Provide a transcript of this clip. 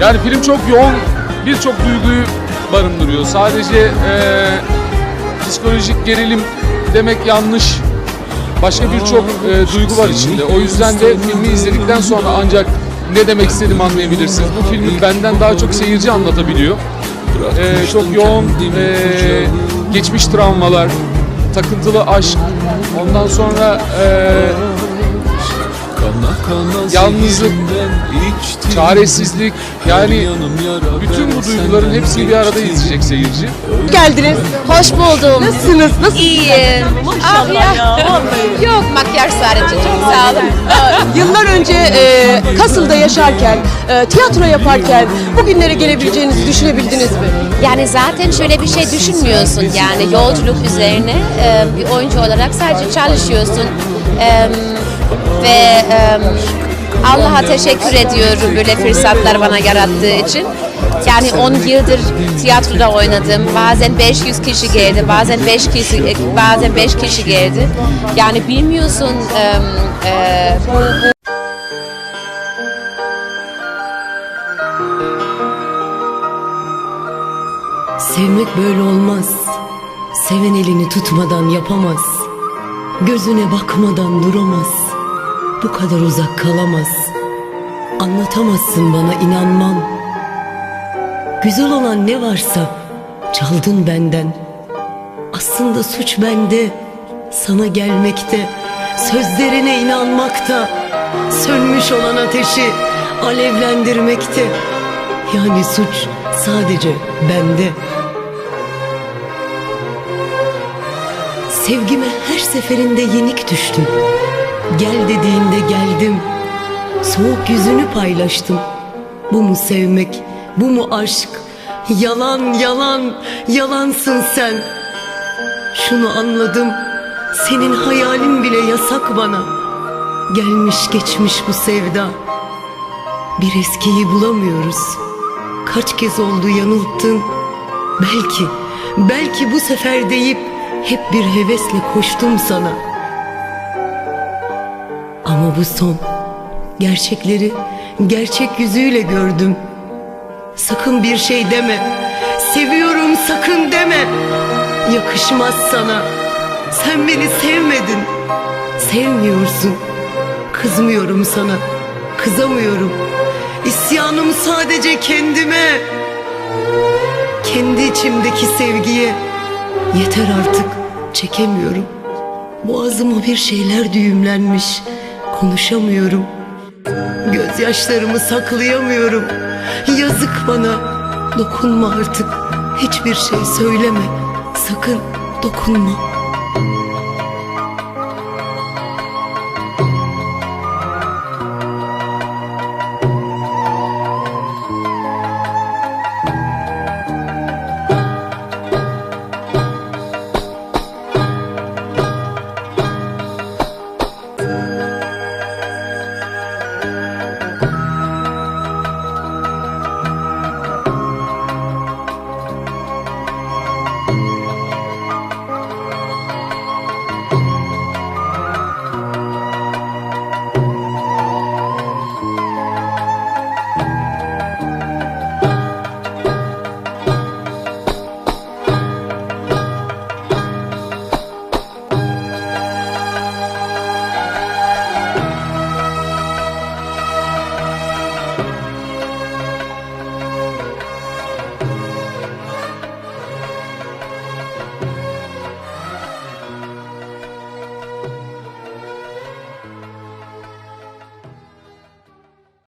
Yani film çok yoğun, birçok duyguyu barındırıyor. Sadece eee, psikolojik gerilim demek yanlış. Başka birçok eee, duygu var içinde. O yüzden de filmi izledikten sonra ancak ne demek istediğimi anlayabilirsiniz. Bu filmi benden daha çok seyirci anlatabiliyor. Eee, çok yoğun eee, geçmiş travmalar, takıntılı aşk, ondan sonra eee, yalnızlık, çaresizlik yani bütün bu duyguların hepsini bir arada izleyecek seyirci. geldiniz. Hoş buldum. Nasılsınız? Nasıl? İyiyim. Ah ya. Yok makyaj sadece. Çok sağ olun. Yıllar önce e, Kasıl'da yaşarken, e, tiyatro yaparken bugünlere gelebileceğinizi düşünebildiniz mi? Yani zaten şöyle bir şey düşünmüyorsun. Yani yolculuk üzerine e, bir oyuncu olarak sadece çalışıyorsun. E, ve Allah'a teşekkür ediyorum böyle fırsatlar bana yarattığı için. Yani 10 yıldır tiyatroda oynadım. Bazen 500 kişi geldi, bazen 5 kişi bazen 5 kişi geldi. Yani bilmiyorsun e, e, Sevmek böyle olmaz. Seven elini tutmadan yapamaz. Gözüne bakmadan duramaz. Bu kadar uzak kalamaz. Anlatamazsın bana inanmam. Güzel olan ne varsa çaldın benden. Aslında suç bende, sana gelmekte, sözlerine inanmakta. Sönmüş olan ateşi alevlendirmekte. Yani suç sadece bende. Sevgime her seferinde yenik düştüm. Gel dediğinde geldim. Soğuk yüzünü paylaştım. Bu mu sevmek? Bu mu aşk? Yalan yalan yalansın sen. Şunu anladım. Senin hayalin bile yasak bana. Gelmiş geçmiş bu sevda. Bir eskiyi bulamıyoruz. Kaç kez oldu yanılttın. Belki, belki bu sefer deyip hep bir hevesle koştum sana. Ama bu son. Gerçekleri gerçek yüzüyle gördüm. Sakın bir şey deme. Seviyorum sakın deme. Yakışmaz sana. Sen beni sevmedin. Sevmiyorsun. Kızmıyorum sana. Kızamıyorum. İsyanım sadece kendime. Kendi içimdeki sevgiye. Yeter artık. Çekemiyorum. Boğazıma bir şeyler düğümlenmiş. Konuşamıyorum. Gözyaşlarımı saklayamıyorum. Yazık bana. Dokunma artık. Hiçbir şey söyleme. Sakın dokunma.